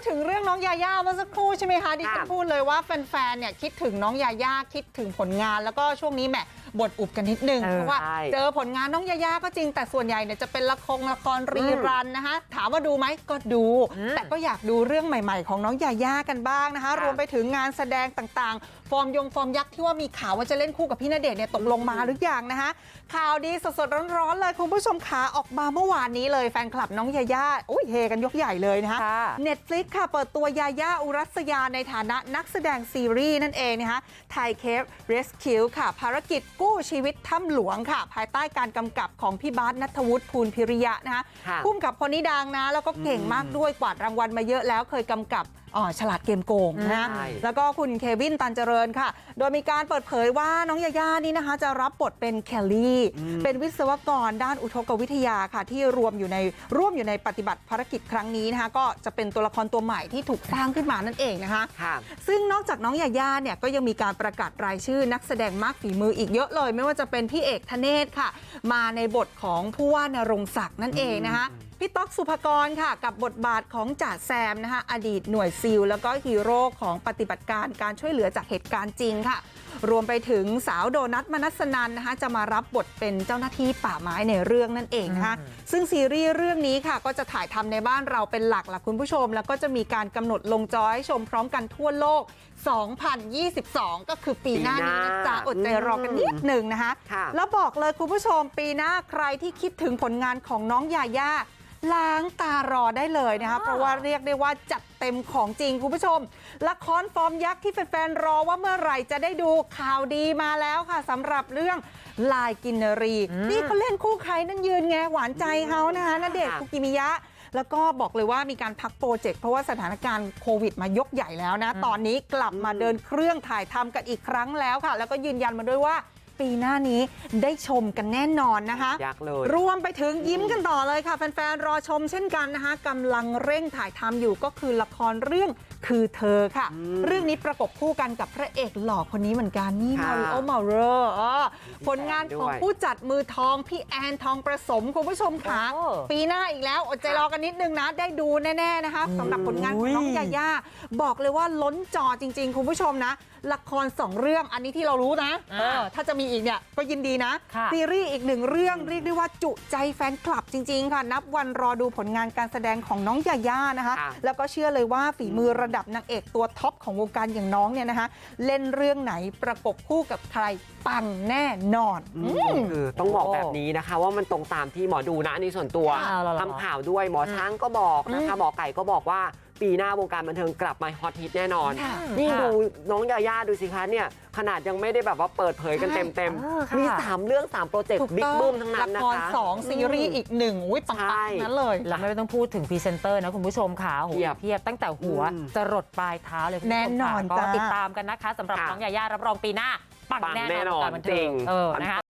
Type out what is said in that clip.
ดถึงเรื่องน้องยาย่าเมื่อสักครู่ใช่ไหมคะดิฉันพูดเลยว่าแฟนๆเนี่ยคิดถึงน้องยาย่าคิดถึงผลงานแล้วก็ช่วงนี้แหมบทอุบกันนิดนึงเออเพราะว่าใช่เจอผลงานน้องยาย่าก็จริงแต่ส่วนใหญ่เนี่ยจะเป็นละครละครรีรันนะคะถามว่าดูไหมก็ดูอืมแต่ก็อยากดูเรื่องใหม่ ๆ ของน้องยาย่ากันบ้างนะคะค่ะรวมไปถึงงานแสดงต่างๆ ฟอร์มยงฟอร์มยักษ์ที่ว่ามีข่าวว่าจะเล่นคู่กับพี่ณเดชน์เนี่ยตกลงมาหรือยังนะคะข่าวดีสดๆร้อนๆเลยคุณผู้ชมขาออกมาเมื่อวานนี้เลยแฟนคลับน้องยาย่าอุ้ยเฮกันยกใหญ่เลยนะคะค่ะ Netflix ค่ะเปิดตัวยาย่าอุรัสยาในฐานะนักแสดงซีรีส์นั่นเองนะคะไทยเคป Rescue ค่ะภารกิจกู้ชีวิตถ้ำหลวงค่ะ ภายใต้การกำกับของพี่บาสนัทวุฒิภูลพิริยะนะคะค่ะพุ่มกับคนนี้ดังนะแล้วก็เก่งมากด้วยกวาดรางวัลมาเยอะแล้วเคยกำกับอ๋อ ฉลาดเกมโกงนะใช่แล้วก็คุณเควินตันเจริญค่ะ โดยมีการเปิดเผยว่าน้องยาย่านี่นะคะ จะรับบทเป็นแคลลี่ เป็นวิศวกรด้านอุทกวิทยาค่ะ ที่รวมอยู่ในร่วมอยู่ในปฏิบัติภารกิจครั้งนี้นะคะ ก็จะเป็นตัวละครตัวใหม่ที่ถูกสร้างขึ้นมานั่นเองนะคะค่ะซึ่งนอกจากน้องยาย่าเนี่ยก็ยังมีการประกาศรายชื่อนักแสดงมากฝีมืออีกเยอะเลย ไม่ว่าจะเป็นพี่เอกธเนศค่ะ มาในบทของผู้ว่านรงศักดิ์นั่นเองนะคะพี่ ต๊อกสุภกรค่ะกับบทบาทของจ่าแซมนะคะอดีตหน่วยซิลแล้วก็ฮีโร่ของปฏิบัติการการช่วยเหลือจากเหตุการณ์จริงค่ะ รวมไปถึงสาวโดนัทมนัสนันนะคะจะมารับบทเป็นเจ้าหน้าที่ป่าไม้ในเรื่องนั่นเองนะคะซึ่งซีรีส์เรื่องนี้ค่ะก็จะถ่ายทำในบ้านเราเป็นหลักล่ะคุณผู้ชม แล้วก็จะมีการกำหนดลงจอให้ชมพร้อมกันทั่วโลก 2022 ก็คือปีหน้านี้นะจ๊ะอดใจรอกันนิดหนึ่งนะคะค่ะแล้วบอกเลยคุณผู้ชมปีหน้าใครที่คิดถึงผลงานของน้องยาย่า ล้างตารอได้เลยนะคะเพราะว่าเรียกได้ว่าจัดเต็มของจริงคุณผู้ชม ละครฟอร์มยักษ์ที่แฟนๆรอว่าเมื่อไหร่จะได้ดูข่าวดีมาแล้วค่ะสำหรับเรื่องลายกินนรี นี่เขาเล่นคู่ใครนั่นยืนไงหวานใจเขานะคะณเดชน์ค่ะคุกิมิยะ แล้วก็บอกเลยว่ามีการพักโปรเจกต์เพราะว่าสถานการณ์โควิดมายกใหญ่แล้วนะ ตอนนี้กลับมาเดินเครื่องถ่ายทำกันอีกครั้งแล้วค่ะ แล้วก็ยืนยันมาด้วยว่า ปีหน้านี้ได้ชมกันแน่นอนนะคะยักษ์เลยรวมไปถึงยิ้มกันต่อเลยค่ะ แฟนๆรอชมเช่นกันนะคะกำลังเร่งถ่ายทำอยู่ก็คือละครเรื่องคือเธอค่ะ เรื่องนี้ประกบคู่กันกับพระเอกหล่อคนนี้เหมือนกันนี่ค่ะมาริโอมาเรอร์ผลงานของด้วยผู้จัดมือทองพี่แอนทองประสมคุณผู้ชมค่ะโอ้ปีหน้าอีกแล้วอดใจรอกันนิดนึงนะ ได้ดูแน่ๆนะคะสำหรับผลงานของน้องยาย่าบอกเลยว่าล้นจอจริง ๆ คุณผู้ชมนะ ละครสองเรื่องอันนี้ที่เรารู้นะอ่าเออถ้าจะมีอีกเนี่ยก็ยินดีนะค่ะซีรีส์อีกหนึ่งเรื่องเรียกได้ว่าจุใจแฟนคลับจริง ๆ ค่ะ นับวันรอดูผลงานการแสดงของน้องยาย่านะคะค่ะแล้วก็เชื่อเลยว่าฝีมือระดับนางเอกตัวท็อปของวงการอย่างน้องเนี่ยนะคะ เล่นเรื่องไหนประกบคู่กับใครปังแน่นอนอืมคือต้องบอกแบบนี้นะคะ ว่ามันตรงตามที่หมอดูนะอันนี้ส่วนตัวอ้าวเหรอทำข่าวด้วยหมอช้างก็บอกนะคะหมอไก่ก็บอกว่า ปีหน้าวงการบันเทิงกลับมาฮอตฮิตแน่นอนค่ะนี่ค่ะดูน้องยาย่าดูสิคะเนี่ยขนาดยังไม่ได้แบบว่าเปิดเผยกันใช่เต็มเออค่ะๆมี3เรื่อง3โปรเจกต์ถูกบิ๊กต้องบึ้มทั้งนั้นนะละครคะสองซีรีส์อีกหนึ่งอุ้ยปังใช่ๆทั้งนั้นเลยแล้วไม่ต้องพูดถึงพรีเซนเตอร์นะคุณผู้ชมค่ะโอ้โหเพียบเพียบตั้งแต่หัวอืมจะรดปลายเท้าเลยคุณผู้ชมแน่นอนค่ะก็จ้าติดตามกันนะคะสำหรับค่ะน้องยาย่ารับรองปีหน้าปังปังแน่แน่นนออนนวงการบันเทิจริงงเออนะคะ